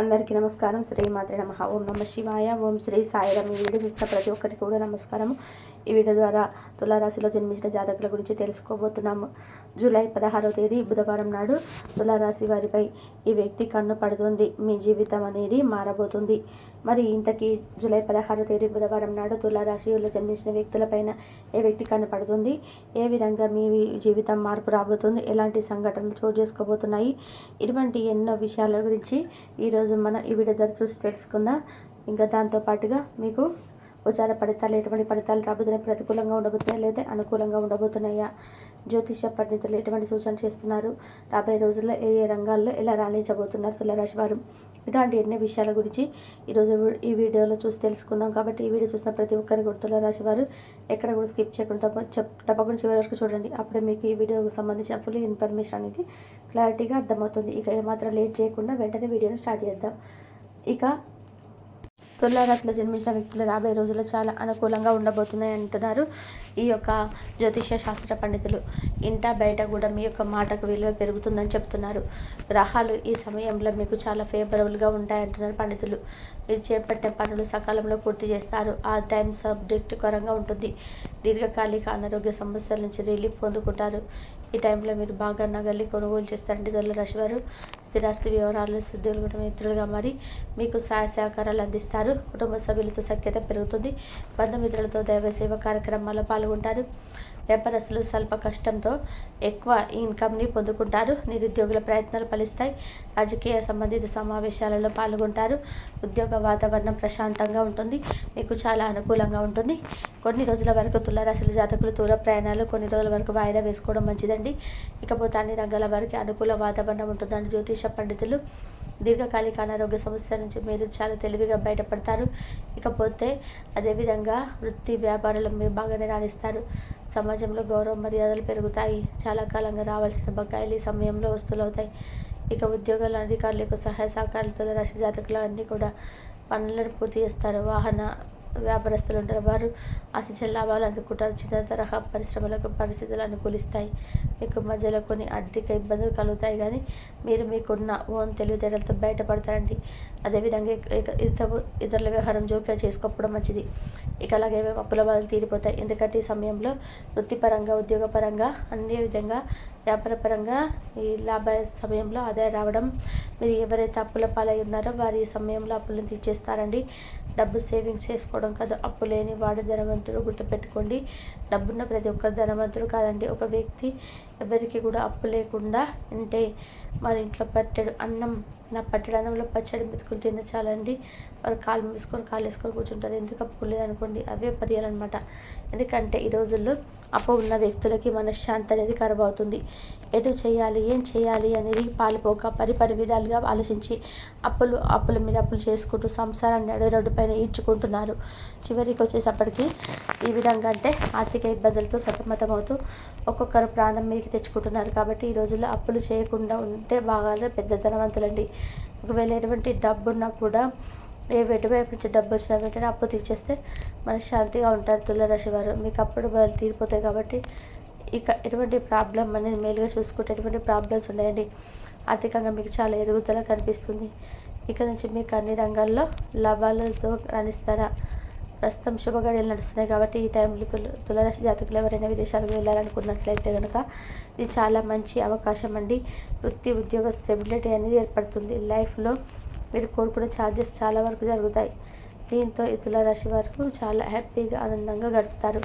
అందరికీ నమస్కారం. శ్రీ మాత్రే నమ. ఓం నమ శివాయ. ఓం శ్రీ సాయిరం ఈ వీడియో చూసిన ప్రతి ఒక్కరికి కూడా నమస్కారం ఈ వీడియో ద్వారా తులారాశిలో జన్మించిన జాతకుల గురించి తెలుసుకోబోతున్నాము. జూలై పదహారవ తేదీ బుధవారం నాడు తులారాశి వారిపై ఈ వ్యక్తి కన్ను పడుతుంది. మీ జీవితం అనేది మారబోతుంది. మరి ఇంతకీ జూలై పదహారవ తేదీ బుధవారం నాడు తులారాశిలో జన్మించిన వ్యక్తులపైన ఏ వ్యక్తి కన్ను పడుతుంది? ఏ విధంగా మీ జీవితం మార్పు రాబోతుంది? ఎలాంటి సంఘటనలు చోటు చేసుకోబోతున్నాయి? ఇటువంటి ఎన్నో విషయాల గురించి ఈరోజు మనం ఈ వీడియో ద్వారా చూసి తెలుసుకుందాం. ఇంకా దాంతో పాటుగా మీకు ఉచార ఫలితాలు ఎటువంటి ఫలితాలు రాబోతున్నాయి? ప్రతికూలంగా ఉండబోతున్నాయా లేదా అనుకూలంగా ఉండబోతున్నాయా? జ్యోతిష పండితులు ఎటువంటి సూచన చేస్తున్నారు? రాబోయే రోజుల్లో ఏ ఏ రంగాల్లో ఎలా రాణించబోతున్నారు? తులరాశి వారు ఇలాంటి ఎన్నో విషయాల గురించి ఈరోజు ఈ వీడియోలో చూసి తెలుసుకుందాం కాబట్టి ఈ వీడియో చూసిన ప్రతి ఒక్కరి కూడా తులరాశి వారు ఎక్కడ కూడా స్కిప్ చేయకుండా చెప్ తప్పకుండా చివరి వరకు చూడండి. అప్పుడే మీకు ఈ వీడియోకి సంబంధించిన ఫుల్ ఇన్ఫర్మేషన్ అనేది క్లారిటీగా అర్థమవుతుంది. ఇక ఏమాత్రం లేట్ చేయకుండా వెంటనే వీడియోని స్టార్ట్ చేద్దాం. ఇక తులారాశిలో జన్మించిన వ్యక్తులు రాబోయే రోజుల్లో చాలా అనుకూలంగా ఉండబోతున్నాయి అంటున్నారు. ఈ యొక్క జ్యోతిష శాస్త్ర పండితులు ఇంట బయట కూడా మీ యొక్క మాటకు విలువ పెరుగుతుందని చెప్తున్నారు. గ్రహాలు ఈ సమయంలో మీకు చాలా ఫేవరబుల్గా ఉంటాయంటున్నారు పండితులు. మీరు చేపట్టే పనులు సకాలంలో పూర్తి చేస్తారు. ఆ టైం సబ్జెక్ట్ కరంగా ఉంటుంది. దీర్ఘకాలిక అనారోగ్య సమస్యల నుంచి రిలీఫ్ పొందుకుంటారు. ఈ టైంలో మీరు బాగా నగలి కొనుగోలు చేస్తారంటే దొల్ల రాశి వారు. స్థిరాస్తి వివరాలు సిద్ధులు కూడా మిత్రులుగా మారి మీకు సహాయ సహకారాలు అందిస్తారు. కుటుంబ సభ్యులతో సఖ్యత పెరుగుతుంది. బంధుమిత్రులతో దైవ సేవ కార్యక్రమాల్లో పాల్గొంటారు. వ్యాపారస్తులు స్వల్ప కష్టంతో ఎక్కువ ఇన్కమ్ని పొందుకుంటారు. నిరుద్యోగుల ప్రయత్నాలు ఫలిస్తాయి. రాజకీయ సంబంధిత సమావేశాలలో పాల్గొంటారు. ఉద్యోగ వాతావరణం ప్రశాంతంగా ఉంటుంది. మీకు చాలా అనుకూలంగా ఉంటుంది. కొన్ని రోజుల వరకు తులారాశుల జాతకులు దూర ప్రయాణాలు కొన్ని రోజుల వరకు వాయిదా వేసుకోవడం మంచిదండి. ఇకపోతే అన్ని రంగాల వారికి అనుకూల వాతావరణం ఉంటుందని జ్యోతిష పండితులు దీర్ఘకాలిక అనారోగ్య సమస్య నుంచి మీరు చాలా తెలివిగా బయటపడతారు. ఇకపోతే అదేవిధంగా వృత్తి వ్యాపారాలు మీరు బాగానే రాణిస్తారు. సమాజంలో గౌరవ మర్యాదలు పెరుగుతాయి. చాలా కాలంగా రావాల్సిన బకాయిలు ఈ సమయంలో వస్తువులవుతాయి ఇక ఉద్యోగాల అధికారులకు సహాయ సహకారాలతో రాష్ట్ర జాతకులు అన్నీ కూడా పనులను పూర్తి చేస్తారు. వాహన వ్యాపారస్తులు ఉంటారు. వారు ఆశించిన లాభాలు అందుకుంటారు. చిన్న తరహా పరిశ్రమలకు పరిస్థితులు అనుకూలిస్తాయి. మీకు మధ్యలో కొన్ని ఆర్థిక ఇబ్బందులు కలుగుతాయి కానీ మీరు మీకున్న ఓన్ తెలివితేటలతో బయటపడతారండి. అదేవిధంగా ఇతర ఇతరుల వ్యవహారం జోక్యం చేసుకోవడం మంచిది. ఇక అలాగే అప్పుల బాధలు తీరిపోతాయి. ఎందుకంటే ఈ సమయంలో వృత్తిపరంగా ఉద్యోగపరంగా అన్ని విధంగా వ్యాపారపరంగా ఈ లాభ సమయంలో ఆదాయం రావడం మీరు ఎవరైతే అప్పుల పాలై ఉన్నారో వారి సమయంలో అప్పులను తీర్చేస్తారండి. డబ్బు సేవింగ్స్ చేసుకోవడం కాదు. అప్పు లేని వాడు ధనవంతుడు గుర్తుపెట్టుకోండి. డబ్బున్న ప్రతి ఒక్కరు ధనవంతుడు కాదండి. ఒక వ్యక్తి ఎవరికి కూడా అప్పు లేకుండా ఉంటే మరి ఇంట్లో పెట్టాడు. అన్నం నా పట్టణంలో పచ్చడి మెతుకులు తిన్న చాలండి. వాళ్ళు కాలు మూసుకొని కాలు వేసుకొని కూర్చుంటారు. ఎందుకు అప్పు లేదనుకోండి అవే పర్యాలన్నమాట ఎందుకంటే ఈ రోజుల్లో అప్పు ఉన్న వ్యక్తులకి మనశ్శాంతి అనేది ఖరాబ్ అవుతుంది. ఎటు చేయాలి ఏం చేయాలి అనేది పాలుపోక పది విధాలుగా ఆలోచించి అప్పులు అప్పుల మీద అప్పులు చేసుకుంటూ సంసారాన్ని అడవి రోడ్డు పైన ఈడ్చుకుంటున్నారు. చివరికి వచ్చేసప్పటికి ఈ విధంగా అంటే ఆర్థిక ఇబ్బందులతో సతమతమవుతూ ఒక్కొక్కరు ప్రాణం మీదకి తెచ్చుకుంటున్నారు. కాబట్టి ఈ రోజుల్లో అప్పులు చేయకుండా ఉంటే బాగా పెద్ద ధనవంతులండి ఒకవేళ ఎటువంటి డబ్బున్నా కూడా ఏ ఎటువైపు నుంచి డబ్బు వచ్చినా వెంటనే అప్పు తీర్చేస్తే మనశ్శాంతిగా ఉంటారు తులరాశి వారు. మీకు అప్పుడు బదులు తీరిపోతాయి కాబట్టి ఇక ఎటువంటి ప్రాబ్లం అనేది మేలుగా చూసుకుంటే ఎటువంటి ప్రాబ్లమ్స్ ఉన్నాయండి. ఆర్థికంగా మీకు చాలా ఎదుగుదల కనిపిస్తుంది. ఇక నుంచి మీకు అన్ని రంగాల్లో లాభాలతో రాణిస్తారా? ప్రస్తుతం శుభగడియలు నడుస్తున్నాయి కాబట్టి ఈ టైంలో తుల తులరాశి జాతకులు ఎవరైనా విదేశాలకు వెళ్ళాలనుకున్నట్లయితే కనుక ఇది చాలా మంచి అవకాశం అండి. వృత్తి ఉద్యోగ స్టెబిలిటీ అనేది ఏర్పడుతుంది. లైఫ్లో మీరు కోరుకునే ఛార్జెస్ చాలా వరకు జరుగుతాయి. దీంతో ఈ తులరాశి వరకు చాలా హ్యాపీగా ఆనందంగా గడుపుతారు.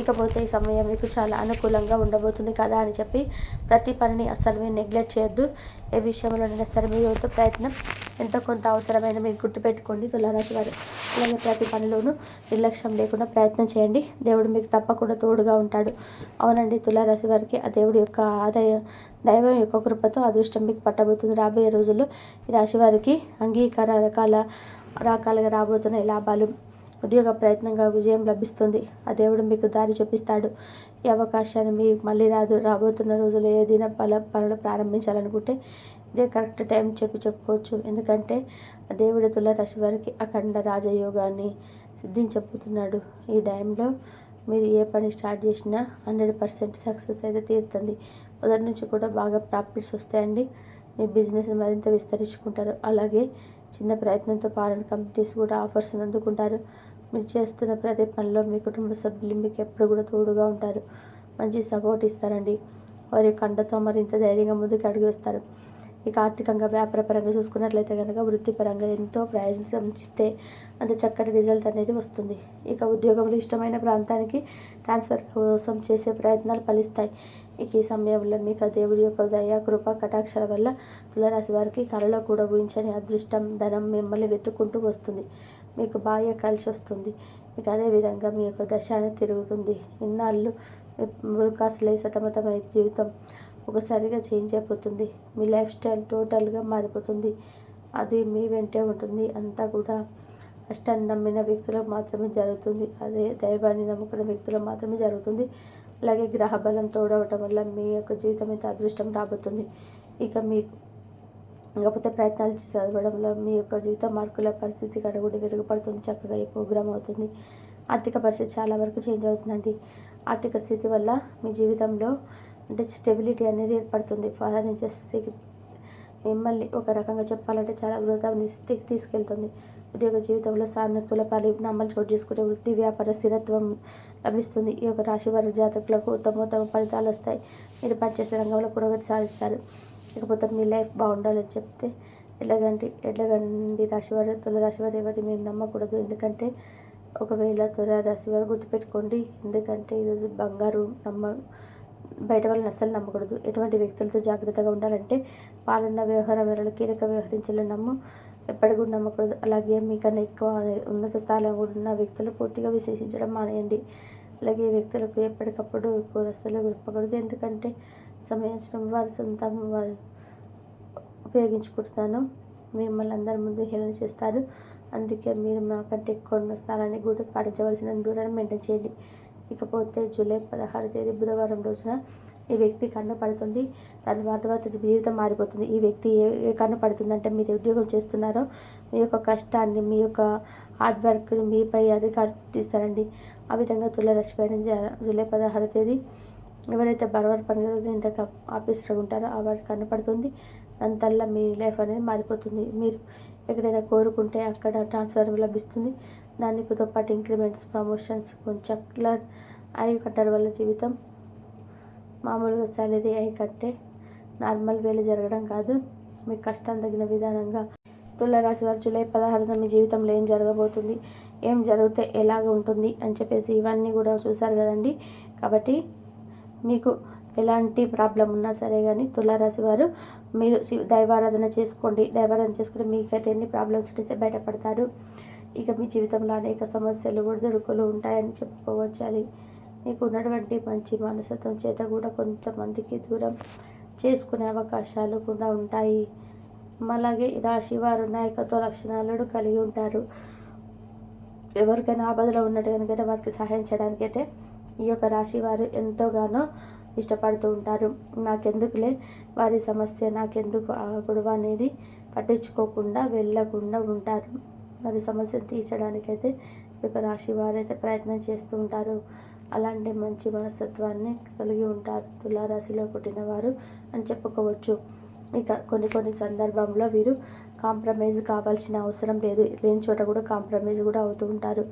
ఇకపోతే ఈ సమయం మీకు చాలా అనుకూలంగా ఉండబోతుంది కదా అని చెప్పి ప్రతి పనిని అసలు మీరు నెగ్లెక్ట్ చేయొద్దు. ఏ విషయంలోనైనా సరే మీ యువత ప్రయత్నం ఎంతో కొంత అవసరమైన మీరు గుర్తుపెట్టుకోండి. తులారాశి వారు అలాగే ప్రతి పనిలోనూ నిర్లక్ష్యం లేకుండా ప్రయత్నం చేయండి. దేవుడు మీకు తప్పకుండా తోడుగా ఉంటాడు. అవునండి తులారాశి వారికి ఆ దేవుడి యొక్క ఆదాయ దైవం యొక్క కృపతో అదృష్టం మీకు పట్టబోతుంది. రాబోయే రోజుల్లో ఈ రాశి వారికి అంగీకార రకాల రకాలుగా రాబోతున్న లాభాలు ఉద్యోగ ప్రయత్నంగా విజయం లభిస్తుంది. ఆ దేవుడు మీకు దారి చూపిస్తాడు. ఈ అవకాశాన్ని మీ మళ్ళీ రాదు. రాబోతున్న రోజుల్లో ఏదైనా పల పనులు ప్రారంభించాలనుకుంటే ఇదే కరెక్ట్ టైం చెప్పి చెప్పుకోవచ్చు. ఎందుకంటే దేవుడి దేవుడి తులరాశి వారికి అఖండ రాజయోగాన్ని సిద్ధించబోతున్నాడు. ఈ టైంలో మీరు ఏ పని స్టార్ట్ చేసినా హండ్రెడ్ పర్సెంట్ సక్సెస్ అయితే తీరుతుంది. మొదటి నుంచి కూడా బాగా ప్రాఫిట్స్ వస్తాయండి. మీ బిజినెస్ మరింత విస్తరించుకుంటారు. అలాగే చిన్న ప్రయత్నంతో పాలన కంపెనీస్ కూడా ఆఫర్స్ అందుకుంటారు మీరు చేస్తున్న ప్రతి పనిలో మీ కుటుంబ సభ్యులు మీకు ఎప్పుడు కూడా తోడుగా ఉంటారు. మంచి సపోర్ట్ ఇస్తారండి. వారి కండతో మరింత ధైర్యంగా ముందుకు అడుగు వేస్తారు. ఇక ఆర్థికంగా వ్యాపారపరంగా చూసుకున్నట్లయితే కనుక వృత్తిపరంగా ఎంతో ప్రయోజనం అంత చక్కటి రిజల్ట్ అనేది వస్తుంది. ఇక ఉద్యోగంలో ఇష్టమైన ప్రాంతానికి ట్రాన్స్ఫర్ కోసం చేసే ప్రయత్నాలు ఫలిస్తాయి. ఇక ఈ సమయంలో మీకు దేవుడి యొక్క దయ కృప కటాక్షల వల్ల తులరాశి వారికి కళలో కూడా ఊహించని అదృష్టం ధనం మిమ్మల్ని వెతుక్కుంటూ వస్తుంది. మీకు బాగా కలిసి వస్తుంది. ఇక అదేవిధంగా మీ యొక్క దశ అనేది తిరుగుతుంది. ఇన్నాళ్ళు మృగాసులై సతమతమై జీవితం ఒకసారిగా చేంజ్ అయిపోతుంది. మీ లైఫ్ స్టైల్ టోటల్గా మారిపోతుంది. అది మీ వెంటే ఉంటుంది. అంతా కూడా కష్టాన్ని నమ్మిన వ్యక్తులకు మాత్రమే జరుగుతుంది. అదే దైవాన్ని నమ్ముకున్న వ్యక్తులకు మాత్రమే జరుగుతుంది. అలాగే గ్రహ బలం తోడవటం వల్ల మీ యొక్క జీవితం అయితే అదృష్టం రాబోతుంది. ఇక మీకు కాకపోతే ప్రయత్నాలు చదవడంలో మీ యొక్క జీవిత మార్కుల పరిస్థితి కూడా కూడా మెరుగుపడుతుంది చక్కగా ఈ ప్రోగ్రామ్ అవుతుంది. ఆర్థిక పరిస్థితి చాలా వరకు చేంజ్ అవుతుందండి. ఆర్థిక స్థితి వల్ల మీ జీవితంలో అంటే స్టెబిలిటీ అనేది ఏర్పడుతుంది. ఫైనాన్షియల్ స్థితికి మిమ్మల్ని ఒక రకంగా చెప్పాలంటే చాలా వృధాని స్థితికి తీసుకెళ్తుంది. ఉద్యోగ జీవితంలో సానుకూల పరిణామాలు చోటు చేసుకునే వృత్తి వ్యాపార స్థిరత్వం లభిస్తుంది. ఈ యొక్క రాశి వారి జాతకులకు ఉత్తమోత్తమ ఫలితాలు వస్తాయి. మీరు పనిచేసే రంగంలో పురోగతి సాధిస్తారు. ఇకపోతే మీ లైఫ్ బాగుండాలని చెప్తే ఎలాగంటి ఎలాగండి రాశి వారు తుల రాశి ఎవరిని మీరు నమ్మకూడదు. ఎందుకంటే ఒకవేళ తుల రాశివారు గుర్తుపెట్టుకోండి. ఎందుకంటే ఈరోజు బంగారు నమ్మ బయట వాళ్ళని అస్సలు నమ్మకూడదు. ఎటువంటి వ్యక్తులతో జాగ్రత్తగా ఉండాలంటే పాలన వ్యవహారాలు కీలక వ్యవహరించాలని నమ్ము. ఎప్పటి కూడా నమ్మకూడదు. అలాగే మీకన్నా ఎక్కువ ఉన్నత స్థాయిలో ఉన్న వ్యక్తులు పూర్తిగా విశ్లేషించడం మానేయండి. అలాగే వ్యక్తులకు ఎప్పటికప్పుడు అస్సలు గొప్పకూడదు ఎందుకంటే సమయం వారి సొంతం వారు ఉపయోగించుకుంటున్నాను మిమ్మల్ని అందరి ముందు హేళన చేస్తారు. అందుకే మీరు మాకంటే ఎక్కువ ఉన్న స్థానాన్ని కూడా పాటించవలసిన దూరాన్ని మెయింటైన్ చేయండి. ఇకపోతే జూలై పదహారు తేదీ బుధవారం రోజున ఈ వ్యక్తి కన్ను పడుతుంది. దాని తర్వాత జీవితం మారిపోతుంది. ఈ వ్యక్తి ఏ ఏ కన్ను పడుతుందంటే మీరు ఉద్యోగం చేస్తున్నారో మీ యొక్క కష్టాన్ని మీ యొక్క హార్డ్ వర్క్ మీపై అధికారం తీస్తారండి. ఆ విధంగా తులరాశి పైన జూలై పదహారు తేదీ ఎవరైతే బరవర్ పని రోజు ఇంతగా ఆఫీస్లో ఉంటారో ఆ వారికి కనపడుతుంది. దానివల్ల మీ లైఫ్ అనేది మారిపోతుంది. మీరు ఎక్కడైనా కోరుకుంటే అక్కడ ట్రాన్స్ఫర్ లభిస్తుంది. దానితో పాటు ఇంక్రిమెంట్స్ ప్రమోషన్స్ కొంచెం క్లర్ ఐ కట్టడం వల్ల జీవితం. మామూలుగా సాలరీ ఐ కట్టే నార్మల్ వేలు జరగడం కాదు. మీ కష్టం తగిన విధానంగా తులరాశి వారు జూలై పదహారున మీ జీవితంలో ఏం జరగబోతుంది? ఏం జరిగితే ఎలాగ ఉంటుంది? అని చెప్పేసి ఇవన్నీ కూడా చూసారు కదండి. కాబట్టి మీకు ఎలాంటి ప్రాబ్లం ఉన్నా సరే కానీ తులారాశి వారు మీరు దైవారాధన చేసుకోండి. దైవారాధన చేసుకుంటే మీకైతే ఎన్ని ప్రాబ్లమ్స్ ఉంటే బయటపడతారు. ఇక మీ జీవితంలో అనేక సమస్యలు ఒడిదుడుకులు ఉంటాయని చెప్పుకోవచ్చాలి. మీకు ఉన్నటువంటి మంచి మనసత్వం చేత కూడా కొంతమందికి దూరం చేసుకునే అవకాశాలు కూడా ఉంటాయి. అలాగే రాశి వారు నాయకత్వ లక్షణాలను కలిగి ఉంటారు. ఎవరికైనా ఆపదలో ఉన్నట్టు కనుక వారికి సహాయం చేయడానికైతే అయితే ఈ యొక్క రాశి వారు ఎంతోగానో ఇష్టపడుతూ ఉంటారు. నాకెందుకులే? వారి సమస్య నాకెందుకు ఆ గొడవ అనేది పట్టించుకోకుండా వెళ్ళకుండా ఉంటారు. వారి సమస్యను తీర్చడానికైతే ఈ యొక్క రాశి వారైతే ప్రయత్నం చేస్తూ ఉంటారు. అలాంటి మంచి మనస్తత్వాన్ని కలిగి ఉంటారు. తులారాశిలో పుట్టిన వారు అని చెప్పుకోవచ్చు. ఇక కొన్ని కొన్ని సందర్భంలో వీరు కాంప్రమైజ్ కావాల్సిన అవసరం లేదు. లేని చోట కూడా కాంప్రమైజ్ కూడా అవుతూ ఉంటారు.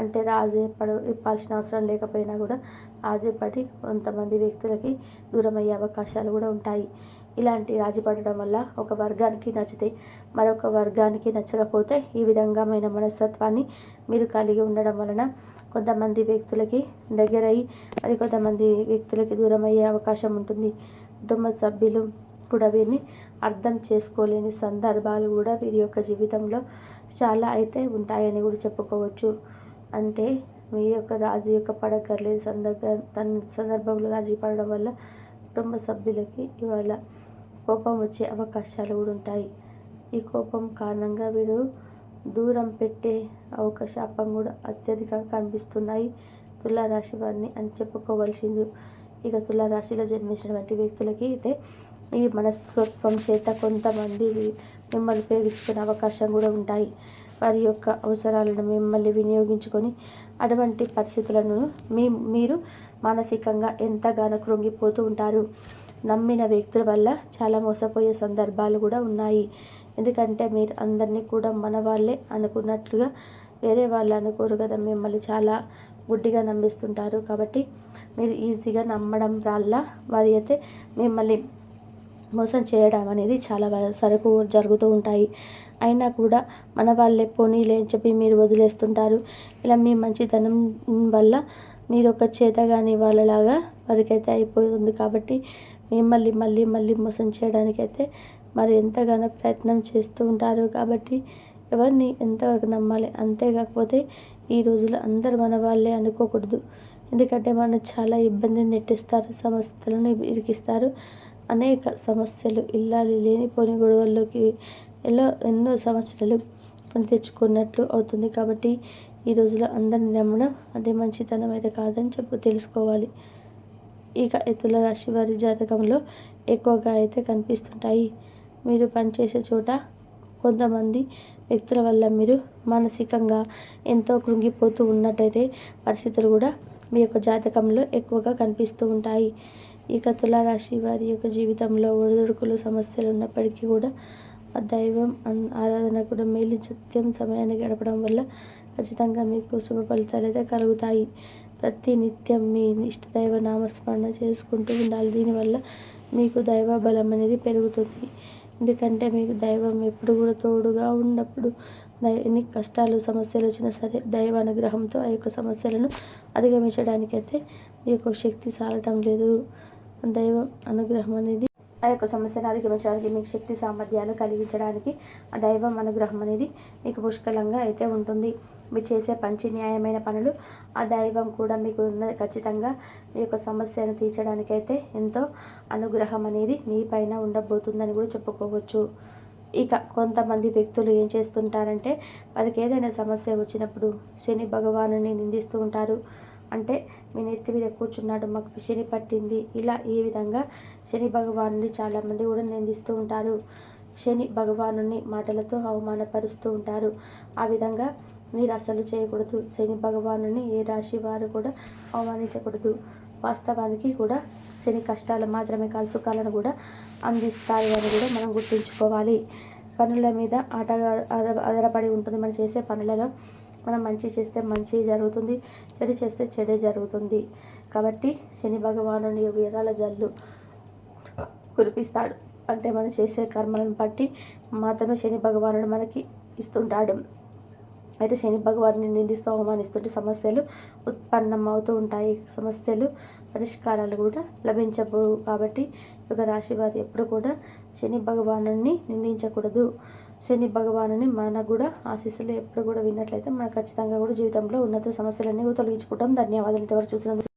అంటే రాజీ పడు ఇవ్వాల్సిన అవసరం లేకపోయినా కూడా రాజీపడి కొంతమంది వ్యక్తులకి దూరం అయ్యే అవకాశాలు కూడా ఉంటాయి. ఇలాంటి రాజీ పడడం వల్ల ఒక వర్గానికి నచ్చితే మరొక వర్గానికి నచ్చకపోతే ఈ విధంగామైన మనస్తత్వాన్ని మీరు కలిగి ఉండడం వలన కొంతమంది వ్యక్తులకి దగ్గరయ్యి మరి కొంతమంది వ్యక్తులకి దూరం అయ్యే అవకాశం ఉంటుంది. కుటుంబ సభ్యులు కూడా వీరిని అర్థం చేసుకోలేని సందర్భాలు కూడా వీరి యొక్క జీవితంలో చాలా అయితే ఉంటాయని కూడా చెప్పుకోవచ్చు. అంటే మీ యొక్క రాజీ యొక్క పడక్కర్లేదు సందర్భ సందర్భంలో రాజీ పడడం వల్ల కుటుంబ సభ్యులకి ఇవాళ కోపం వచ్చే అవకాశాలు కూడా ఉంటాయి. ఈ కోపం కారణంగా వీడు దూరం పెట్టే అవకాశాపం కూడా అత్యధికంగా కనిపిస్తున్నాయి. తులారాశి వారిని అని చెప్పుకోవాల్సింది. ఇక తులారాశిలో జన్మించినటువంటి వ్యక్తులకి అయితే ఈ మనస్తత్వం చేత కొంతమంది మిమ్మల్ని ఉపయోగించుకునే అవకాశం కూడా ఉంటాయి. వారి యొక్క అవసరాలను మిమ్మల్ని వినియోగించుకొని అటువంటి పరిస్థితులను మీ మీరు మానసికంగా ఎంతగానో కృంగిపోతూ ఉంటారు. నమ్మిన వ్యక్తుల వల్ల చాలా మోసపోయే సందర్భాలు కూడా ఉన్నాయి. ఎందుకంటే మీరు అందరినీ కూడా మన వాళ్ళే అనుకున్నట్లుగా వేరే వాళ్ళు అనుకోరు కదా మిమ్మల్ని చాలా గుడ్డిగా నమ్మిస్తుంటారు. కాబట్టి మీరు ఈజీగా నమ్మడం వల్ల వారి అయితే మిమ్మల్ని మోసం చేయడం అనేది చాలా సరుకు జరుగుతూ ఉంటాయి. అయినా కూడా మన వాళ్ళే పోనీలే అని చెప్పి మీరు వదిలేస్తుంటారు. ఇలా మీ మంచితనం వల్ల మీరు ఒక చేతగాని వాళ్ళలాగా వారికైతే అయిపోతుంది కాబట్టి మిమ్మల్ని మళ్ళీ మళ్ళీ మోసం చేయడానికైతే మరి ఎంతగానో ప్రయత్నం చేస్తూ ఉంటారు కాబట్టి ఎవరిని ఎంతవరకు నమ్మాలి? అంతేకాకపోతే ఈ రోజుల్లో అందరు మన వాళ్ళే అనుకోకూడదు. ఎందుకంటే మనం చాలా ఇబ్బందిని నెట్టిస్తారు సమస్యలను ఇరికిస్తారు. అనేక సమస్యలు ఇల్లాలి లేనిపోని గొడవల్లోకి ఎలా ఎన్నో సమస్యలు కొని తెచ్చుకున్నట్లు అవుతుంది. కాబట్టి ఈ రోజులో అందరిని నమ్మడం అదే మంచితనం అయితే కాదని చెప్పు తెలుసుకోవాలి. ఇక ఎత్తుల రాశి వారి జాతకంలో ఎక్కువగా అయితే కనిపిస్తుంటాయి. మీరు పనిచేసే చోట కొంతమంది వ్యక్తుల వల్ల మీరు మానసికంగా ఎంతో కృంగిపోతూ ఉన్నట్టయితే పరిస్థితులు కూడా మీ యొక్క జాతకంలో ఎక్కువగా కనిపిస్తూ ఉంటాయి. ఇక తులారాశి వారి యొక్క జీవితంలో ఒడిదుడుకులు సమస్యలు ఉన్నప్పటికీ కూడా ఆ దైవం ఆరాధన కూడా మేలు సత్యం సమయాన్ని గడపడం వల్ల ఖచ్చితంగా మీకు శుభ ఫలితాలు అయితే కలుగుతాయి. ప్రతి నిత్యం మీ ఇష్ట దైవ నామస్మరణ చేసుకుంటూ ఉండాలి. దీనివల్ల మీకు దైవ బలం అనేది పెరుగుతుంది. ఎందుకంటే మీకు దైవం ఎప్పుడు కూడా తోడుగా ఉన్నప్పుడు దై ఎన్ని కష్టాలు సమస్యలు వచ్చినా సరే దైవ అనుగ్రహంతో ఆ యొక్క సమస్యలను అధిగమించడానికైతే మీ యొక్క శక్తి సాలటం లేదు. దైవం అనుగ్రహం అనేది ఆ యొక్క సమస్యను అధిగమించడానికి మీకు శక్తి సామర్థ్యాలు కలిగించడానికి ఆ దైవం అనుగ్రహం అనేది మీకు పుష్కలంగా అయితే ఉంటుంది. మీరు చేసే పంచి న్యాయమైన పనులు ఆ దైవం కూడా మీకు ఉన్న ఖచ్చితంగా మీ యొక్క సమస్యను తీర్చడానికి అయితే ఎంతో అనుగ్రహం అనేది మీ పైన ఉండబోతుందని కూడా చెప్పుకోవచ్చు. ఇక కొంతమంది వ్యక్తులు ఏం చేస్తుంటారంటే వారికి ఏదైనా సమస్య వచ్చినప్పుడు శని భగవాను నిందిస్తూ ఉంటారు. అంటే మీ నెత్తి మీద కూర్చున్నాడు మాకు శని పట్టింది. ఇలా ఈ విధంగా శని భగవానుని చాలామంది కూడా నిందిస్తూ ఉంటారు. శని భగవాను మాటలతో అవమానపరుస్తూ ఉంటారు. ఆ విధంగా మీరు అసలు చేయకూడదు. శని భగవాను ఏ రాశి వారు కూడా అవమానించకూడదు. వాస్తవానికి కూడా శని కష్టాలు మాత్రమే కాదు సుఖాలను కూడా అందిస్తాయి అని కూడా మనం గుర్తుంచుకోవాలి. పనుల మీద ఆటగా ఆధార- ఆధారపడి ఉంటుంది. మనం చేసే పనులలో మనం మంచి చేస్తే మంచి జరుగుతుంది చెడు చేస్తే చెడే జరుగుతుంది. కాబట్టి శని భగవాను వీరాల జల్లు కురిపిస్తాడు. అంటే మనం చేసే కర్మలను బట్టి మాత్రమే శని భగవానుడు మనకి ఇస్తుంటాడు. అయితే శని భగవాన్ని నిందిస్తూ అవమానిస్తుంటే సమస్యలు ఉత్పన్నం అవుతూ ఉంటాయి. సమస్యలు పరిష్కారాలు కూడా లభించవు కాబట్టి ఒక రాశి వారు ఎప్పుడు కూడా శని భగవాను నిందించకూడదు. శని భగవానుని మనకు కూడా ఆశీస్సులు ఎప్పుడు కూడా విన్నట్లయితే మన ఖచ్చితంగా కూడా జీవితంలో ఉన్నత సమస్యలన్నీ తొలగించుకుంటాం. ధన్యవాదాలు. ఇంతవరకు చూసినందుకు